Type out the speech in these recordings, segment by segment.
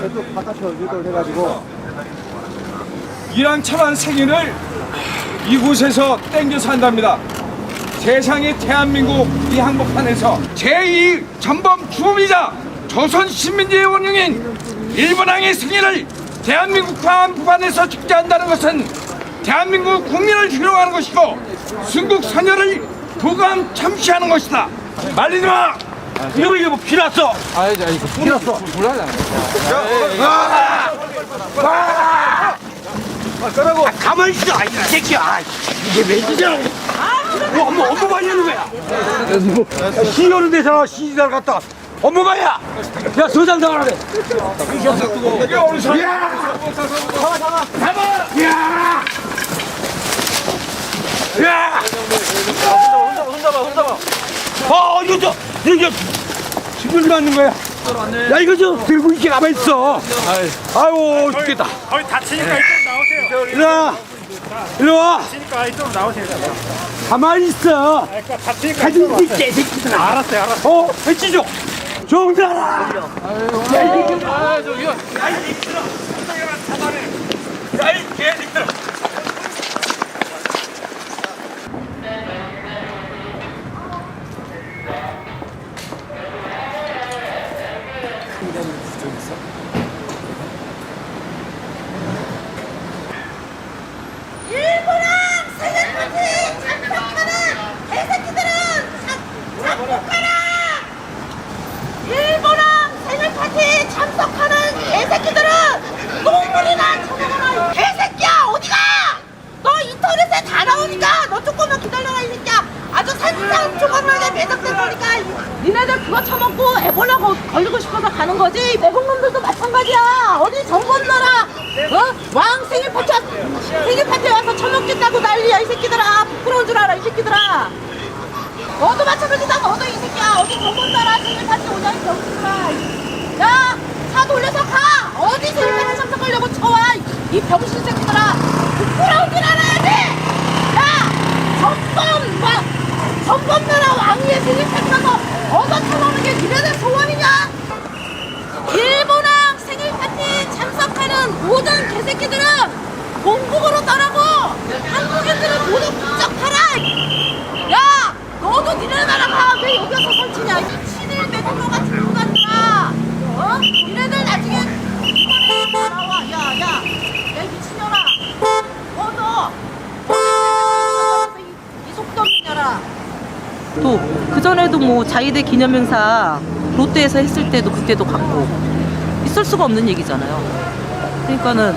저쪽 바깥에 유도를 해가지고 이란처럼 생일을 이곳에서 땡겨서 한답니다. 세상의 대한민국 이 한복판에서 제2 전범 주범이자 조선 식민지의 원흉인 일본왕의 생일을 대한민국과 한복판에서 축제한다는 것은 대한민국 국민을 희롱하는 것이고 순국 선열을 도감 참시하는 것이다. 말리지 마. 이거 이게 뭐 피났어? 아, 가만히 있어, 이 새끼야. 아, 이게 왜 이러냐? 너 엄마, 엄마 많이 하는 거야. 시오는 데서 시지달 갔다. 엄마 봐야. 야, 소장 당하라래. 이게 어느 소리야? 잡아, 잡아. 잡아. 야! 야! 어, 이거 저, 이거 지금 맞는 거야. 야, 이거 저 들고 있게 가만히 있어. 아유, 죽겠다. 거의 다치니까 이쪽 나오세요. 일로 와. 일로 와. 다치니까 이쪽 나오세요. 가만히 있어. 그러니까 다치니까 가진 이쪽 이 나오세요. 개새끼들아. 알았어요, 알았어요. 어, 해치죠. 정달아. 야 이 개새끼들. 일본랑 살려주지 참석하는 개새끼들은 참- 참석하라! 일본랑 생일 파티 개새끼들은 너 조금만 기다려라 이 새끼야! 아주 산산 조금만에 매덕 된 거니까 니네들 그거 처먹고 에볼라 거- 걸리고 싶어서 가는 거지? 외국놈들도 마찬가지야. 어디 정권 나라. 어? 왕 생일 파티 와- 생일 파티 와서 처먹겠다고 난리야 이 새끼들아. 부끄러운 줄 알아 이 새끼들아. 너도 마찬가지다 너도 이 새끼야. 어디 정권 나라. 생일 파티 오자 이 병신들아. 야차 돌려서 가. 어디 생일 파티 참석하려고 쳐와 이 병신 새끼들아 부끄러운 줄 알아야지 야 전범 왕 전범 나라 파티 가서 얻어 쳐먹는 게 니네들 소원이냐 일본왕 생일 파티 참석하는 모든 개새끼들은 본국으로 떠나고 한국인들은 모두 국적하라! 야! 너도 니네 나라 가! 왜 여기 와서 설치냐? 이 친일 매국노 같은 인간들아! 어? 니네들 나중에 이번에 나와! 야, 야! 야, 이 미친년아! 너도! 이 속도 년아! 또 그전에도 뭐 자위대 기념행사 롯데에서 했을 때도 그때도 갔고 있을 수가 없는 얘기잖아요. 그러니까는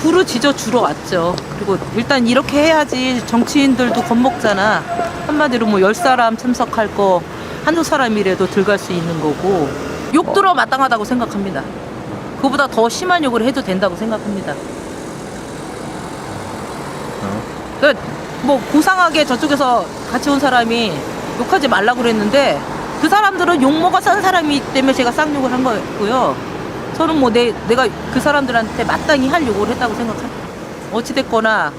부르짖어 주러 왔죠. 그리고 일단 이렇게 해야지 정치인들도 겁먹잖아. 한마디로 뭐 열 사람 참석할 거 한두 사람이라도 들어갈 수 있는 거고 욕 들어 마땅하다고 생각합니다. 그보다 더 심한 욕을 해도 된다고 생각합니다. 그 뭐 고상하게 저쪽에서 같이 온 사람이 욕하지 말라고 그랬는데 그 사람들은 욕 먹어 산 사람이 때문에 제가 쌍욕을 한 거고요. 저는 뭐 내, 내가 그 사람들한테 마땅히 할 욕을 했다고 생각합니다. 어찌됐거나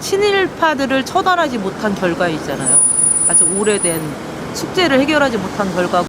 친일파들을 처단하지 못한 결과이잖아요. 아주 오래된 숙제를 해결하지 못한 결과고